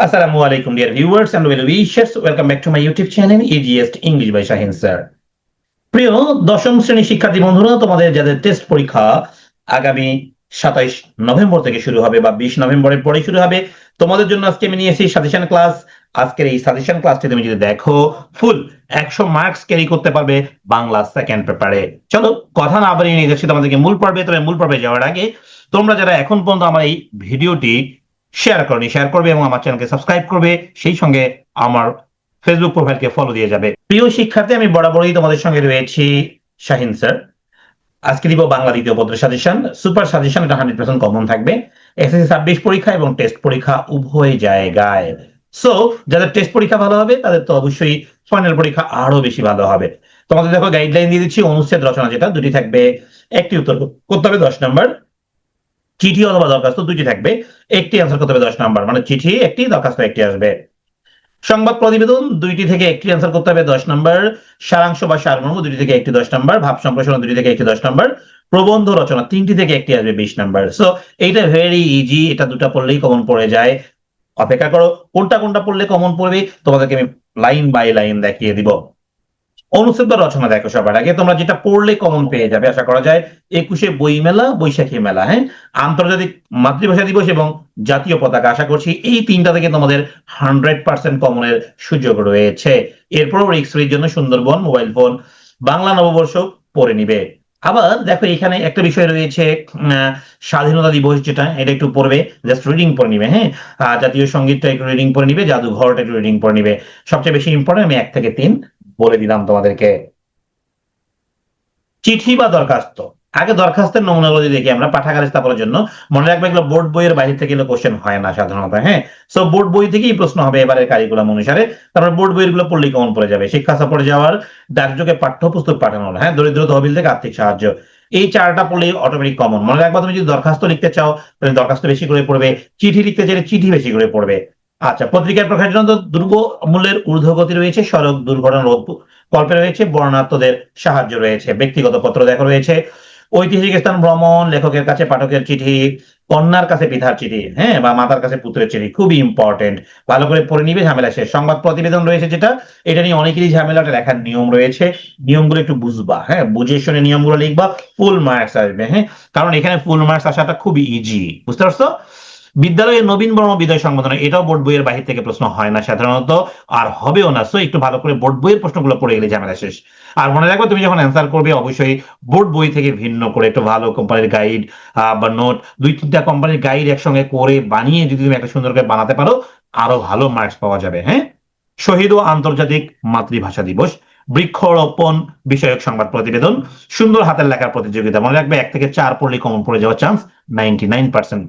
Assalamu alaikum, dear viewers and well wishers. Welcome back to my YouTube channel EGS English by Shahin, sir. প্রিয় দশম শ্রেণির শিক্ষার্থী বন্ধুরা, তোমাদের যাদের টেস্ট পরীক্ষা আগামী সাতাইশ নভেম্বর থেকে শুরু হবে বা বিশ নভেম্বরের পরে শুরু হবে, তোমাদের জন্য আজকে আমি নিয়ে এসেছি সাজেশন ক্লাস আজকের এই সাজেশন ক্লাসটি তুমি যদি দেখো ফুল একশো মার্কস ক্যারি করতে পারবে বাংলা সেকেন্ড পেপারে চলো, কথা না বাড়িয়ে নিয়ে যাচ্ছি তোমাদেরকে মূল পর্বে তবে মূল পর্বে যাওয়ার আগে তোমরা যারা এখন পর্যন্ত আমার এই ভিডিওটি শেয়ার করনি শেয়ার করবে এবং আমার চ্যানেলকে সাবস্ক্রাইব করবে, সেই সঙ্গে আমার ফেসবুক প্রোফাইলকে ফলো দিয়ে যাবে। প্রিয় শিক্ষার্থী, আমি বরাবরই তোমাদের সঙ্গে রয়েছি শাহিন স্যার আজকে দিব বাংলা দ্বিতীয় পত্র সাজেশন সুপার সাজেশন এটা হান্ড্রেড পার্সেন্ট কমন থাকবে। এসএসসি ছাব্বিশ পরীক্ষা এবং টেস্ট পরীক্ষা উভয় জায়গায়। সো যাদের টেস্ট পরীক্ষা ভালো হবে, তাদের তো অবশ্যই ফাইনাল পরীক্ষা আরও বেশি ভালো হবে। তোমাদের দেখো গাইডলাইন দিয়ে দিচ্ছি, অনুচ্ছেদ রচনা যেটা, দুটি থাকবে। একটি উত্তর করতে হবে দশ নম্বর। চিঠি অথবা দরখাস্ত দুটি থাকবে। একটি আনসার করতে হবে দশ নাম্বার। মানে চিঠি, একটি, দরখাস্ত একটি আসবে। সংবাদ প্রতিবেদন, দুইটি থেকে একটি আনসার করতে হবে দশ নম্বর। সারাংশ বা সারমর্ম দুটি থেকে একটি দশ নম্বর। ভাব সম্প্রসারণ দুটি থেকে একটি দশ নম্বর। প্রবন্ধ রচনা, তিনটি থেকে একটি আসবে বিশ নাম্বার। সো এইটা ভেরি ইজি এটা দুটা পড়লেই কমন পড়ে যায়। অপেক্ষা করো, কোনটা কোনটা পড়লে কমন পড়বে? তোমাদেরকে আমি লাইন বাই লাইন দেখিয়ে দিব। অনুচ্ছেদ বা রচনা দেখো সবার আগে। তোমরা যেটা পড়লে কমন পেয়ে যাবে, আশা করা যায় একুশে বই মেলা বৈশাখী মেলা হ্যাঁ? আন্তর্জাতিক মাতৃভাষা দিবস এবং জাতীয় পতাকা। আশা করছি এই তিনটা থেকে তোমাদের হান্ড্রেড পার্সেন্ট কমনের সুযোগ রয়েছে। এরপরও রিক্স জন্য সুন্দরবন মোবাইল ফোন বাংলা নববর্ষ পড়ে নিবে। আবার দেখো এখানে একটা বিষয় রয়েছে স্বাধীনতা দিবস যেটা, এটা একটু পড়বে জাস্ট রিডিং পড়ে নিবে হ্যাঁ? জাতীয় সঙ্গীতটা একটু রিডিং পড়ে নিবে, জাদুঘরটা একটু রিডিং পড়ে নিবে। সবচেয়ে বেশি ইম্পর্টেন্ট আমি এক থেকে তিন বলে দিলাম তোমাদেরকে। চিঠি বা দরখাস্ত? আগে দরখাস্তের নমুনাগুলো দেখি আমরা, পাঠাগার স্থাপনের জন্য। মনে রাখবে এগুলো বোর্ড বইয়ের বাইরে থেকে এগুলো কোশ্চেন হয় না সাধারণত হ্যাঁ? সো বোর্ড বই থেকেই প্রশ্ন হবে এবারে কারিকুলাম অনুসারে। তারপর বোর্ড বইয়েরগুলো পড়লেই কমন পড়ে যাবে? শিক্ষা সফরে যাওয়ার ডাকযোগে পাঠ্যপুস্তক পাঠানো হ্যাঁ? দরিদ্র তহবিল থেকে আর্থিক সাহায্য। এই চারটা পড়লেই অটোমেটিক কমন মনে রাখবা, তুমি যদি দরখাস্ত লিখতে চাও, তাহলে দরখাস্ত বেশি করে পড়বে। চিঠি লিখতে চাইলে চিঠি বেশি করে পড়বে। আচ্ছা পত্রিকার প্রকাশের জন্য তো দ্রুব মূল্যের ঊর্ধ্বগতি রয়েছে, সড়ক দুর্ঘটনা রোধ কল্পে রয়েছে বর্ণাত্মদের সাহায্য রয়েছে, ব্যক্তিগত পত্র দেখা রয়েছে, ঐতিহাসিক স্থান ভ্রমণ, লেখকের কাছে পাঠকের চিঠি, কন্যার কাছে পিতার চিঠি হ্যাঁ বা মাতার কাছে পুত্রের চিঠি, খুবই ইম্পর্টেন্ট ভালো করে পড়ে নিবে, ঝামেলা শেষ। সংবাদ প্রতিবেদন রয়েছে যেটা, এটা নিয়ে অনেকেরই ঝামেলাটা লেখার নিয়ম রয়েছে, নিয়মগুলো একটু বুঝবা হ্যাঁ বুঝে শুনে নিয়মগুলো লিখবা ফুল মার্কস আসবে হ্যাঁ কারণ এখানে ফুল মার্কস আসাটা খুবই ইজি বুঝতে পারছ? বিদ্যালয়ের নবীন বর্ম বিদায় সংবোধনা এটাও বোর্ড বইয়ের বাহির থেকে প্রশ্ন হয় না সাধারণত, আর হবেও না। সো একটু ভালো করে বোর্ড বইয়ের প্রশ্নগুলো পড়ে গেলে ঝামেলা শেষ। আর মনে রাখবে, তুমি যখন অ্যান্সার করবে, অবশ্যই বোর্ড বই থেকে ভিন্ন করে একটু ভালো কোম্পানির গাইড বা নোট দুই তিনটা কোম্পানির গাইড একসঙ্গে করে বানিয়ে যদি তুমি একটা সুন্দর করে বানাতে পারো, আরও ভালো মার্কস পাওয়া যাবে হ্যাঁ? শহীদ ও আন্তর্জাতিক মাতৃভাষা দিবস, বৃক্ষরোপণ বিষয়ক সংবাদ প্রতিবেদন, সুন্দর হাতের লেখার প্রতিযোগিতা। মনে রাখবে, এক থেকে চার পড়লে কমন পড়ে যাওয়ার চান্স নাইনটি নাইন পার্সেন্ট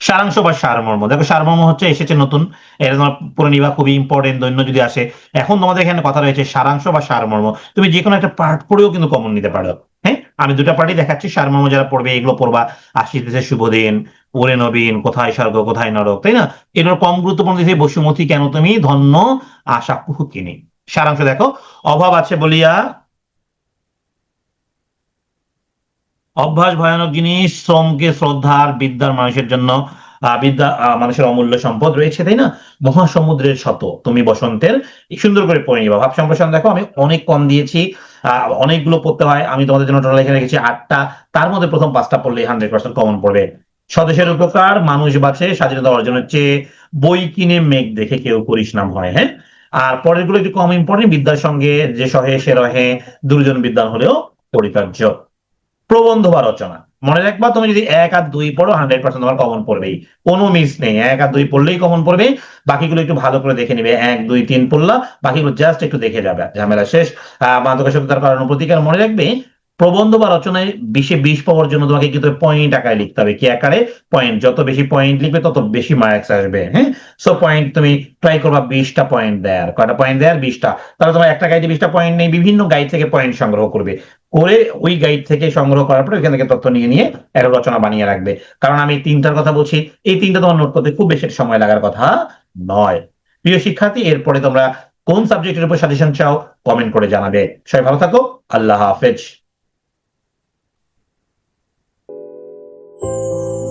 সারাংশ বা সারমর্ম। দেখো, সারমর্ম হচ্ছে এসেছে নতুন। এটা তোমার নিবা, খুবই ইম্পর্টেন্ট দৈন্য যদি আসে। এখন তোমাদের এখানে কথা রয়েছে সারাংশ বা সারমর্ম। তুমি যে কোনো একটা পার্ট পড়েও কিন্তু কমন নিতে পারো। হ্যাঁ? আমি দুটা পার্টি দেখাচ্ছি। সারমর্ম যারা পড়বে, এগুলো পড়বা। আসিতেছে শুভ দিন ওরে নবীন, কোথায় স্বর্গ, কোথায় নরক, তাই না? এগুলোর কম গুরুত্বপূর্ণ দিকে বসুমতী, কেন তুমি ধন্য, আশা কুহুকিনি সারাংশ দেখো। অভাব আছে বলিয়া অভ্যাস ভয়ানক জিনিস, শ্রমকে, শ্রদ্ধার, বিদ্যার মানুষের জন্য বিদ্যা মানুষের অমূল্য সম্পদ রয়েছে, তাই না? মহাসমুদ্রের শত, তুমি বসন্তের সুন্দর করে পড়ে নিবা। ভাব সম্প্রসারণ, দেখো, আমি অনেক কম দিয়েছি অনেকগুলো পড়তে হয়, আমি তোমাদের জন্য টোটাল লিখে রেখেছি আটটা, তার মধ্যে প্রথম পাঁচটা পড়লে হান্ড্রেড পার্সেন্ট কমন পড়বে। স্বদেশের উপকার, মানুষ বাঁচে, স্বাধীনতা অর্জনের চেয়ে বই কিনে মেঘ দেখে কেউ করিস নাম হয় হ্যাঁ? আর পরেরগুলো একটু কম ইম্পর্টেন্ট বিদ্যার সঙ্গে যে সহে সে রহে, দুর্জন বিদ্যান হলেও পরিকার্য। প্রবন্ধ বা রচনা। মনে রাখবা, তুমি যদি এক আর দুই পড়ো হান্ড্রেড পার্সেন্ট তোমার কমন পড়বেই। কোনো মিস নেই। এক আর দুই পড়লেই কমন পড়বে বাকিগুলো একটু ভালো করে দেখে নিবে। এক, দুই, তিন পড়লা, বাকিগুলো জাস্ট একটু দেখে যাবে। ঝামেলা শেষ। মাদকাসক্তার কারণ প্রতিকার মনে রাখবে? প্রবন্ধ বা রচনায় বিশে বিশ পাওয়ার জন্য তোমাকে কিন্তু পয়েন্ট আকারে লিখতে হবে। কি আকারে? পয়েন্ট যত বেশি পয়েন্ট লিখবে, তত বেশি মার্কস আসবে হ্যাঁ? সো পয়েন্ট তুমি ট্রাই করবা, বিশটা পয়েন্ট দেয়ার। কয়টা পয়েন্ট দেয়ার? বিশটা। তাহলে তোমার একটা গাইডে বিশটা পয়েন্ট নেই, বিভিন্ন গাইড থেকে পয়েন্ট সংগ্রহ করবে। করে ওই গাইড থেকে সংগ্রহ করার পরে ওইখান থেকে তথ্য নিয়ে নিয়ে একটা রচনা বানিয়ে রাখবে। কারণ আমি তিনটার কথা বলছি, এই তিনটা তোমার নোট করতে খুব বেশি সময় লাগার কথা নয়। প্রিয় শিক্ষার্থী, এরপরে তোমরা কোন সাবজেক্টের উপর সাজেশন চাও কমেন্ট করে জানাবে। সবাই ভালো থাকো, আল্লাহ হাফেজ। Música